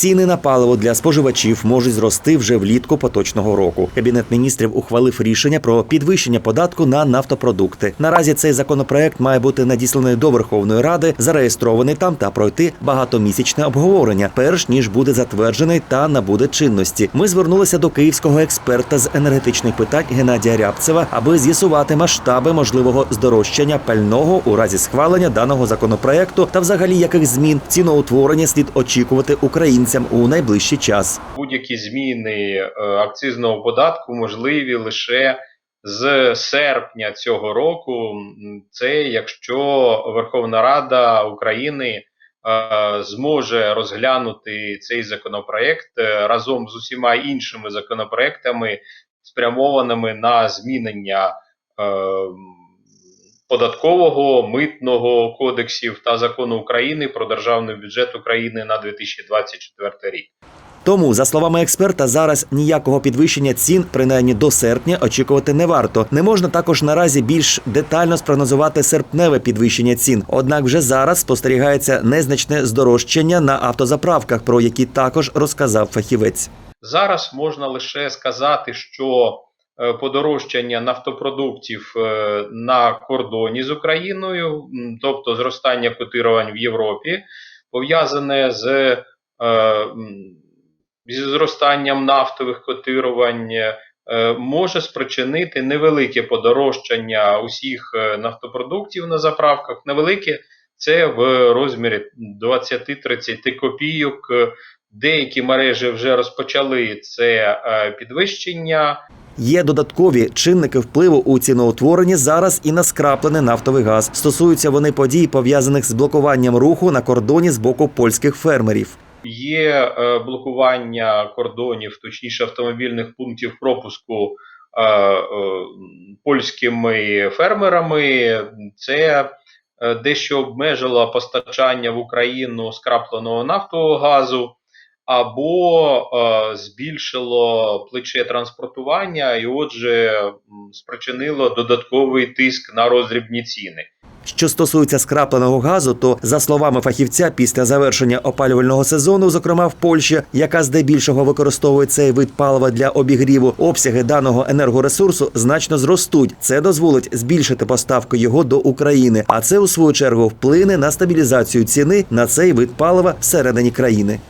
Ціни на паливо для споживачів можуть зрости вже влітку поточного року. Кабінет міністрів ухвалив рішення про підвищення податку на нафтопродукти. Наразі цей законопроект має бути надісланий до Верховної Ради, зареєстрований там та пройти багатомісячне обговорення, перш ніж буде затверджений та набуде чинності. Ми звернулися до київського експерта з енергетичних питань Геннадія Рябцева, аби з'ясувати масштаби можливого здорожчання пального у разі схвалення даного законопроекту та взагалі яких змін ціноутворення слід очікувати українцям у найближчий час. будь-які зміни е, акцизного податку можливі лише з серпня цього року. Це якщо Верховна Рада України е, зможе розглянути цей законопроект е, разом з усіма іншими законопроектами, спрямованими на змінення податкового, митного кодексів та закону України про державний бюджет України на 2024 рік. Тому, за словами експерта, зараз ніякого підвищення цін, принаймні до серпня, очікувати не варто. Не можна також наразі більш детально спрогнозувати серпневе підвищення цін. Однак вже зараз спостерігається незначне здорожчання на автозаправках, про які також розказав фахівець. Зараз можна лише сказати, що подорожчання нафтопродуктів е, на кордоні з Україною, тобто зростання котирувань в Європі, пов'язане з, е, зі зростанням нафтових котирувань, е, може спричинити невелике подорожчання усіх е, нафтопродуктів на заправках. Невелике це в розмірі 20-30 копійок. Е, Деякі мережі вже розпочали це е, підвищення. Є додаткові чинники впливу у ціноутворенні зараз і на скраплений нафтовий газ. Стосуються вони подій, пов'язаних з блокуванням руху на кордоні з боку польських фермерів. Є е, блокування кордонів, точніше автомобільних пунктів пропуску е, е, польськими фермерами. Це дещо обмежило постачання в Україну скрапленого нафтового газу. Або е, збільшило плече транспортування, і отже, спричинило додатковий тиск на роздрібні ціни. Що стосується скрапленого газу, то за словами фахівця, після завершення опалювального сезону, зокрема в Польщі, яка здебільшого використовує цей вид палива для обігріву, обсяги даного енергоресурсу значно зростуть. Це дозволить збільшити поставки його до України, а це у свою чергу вплине на стабілізацію ціни на цей вид палива всередині країни.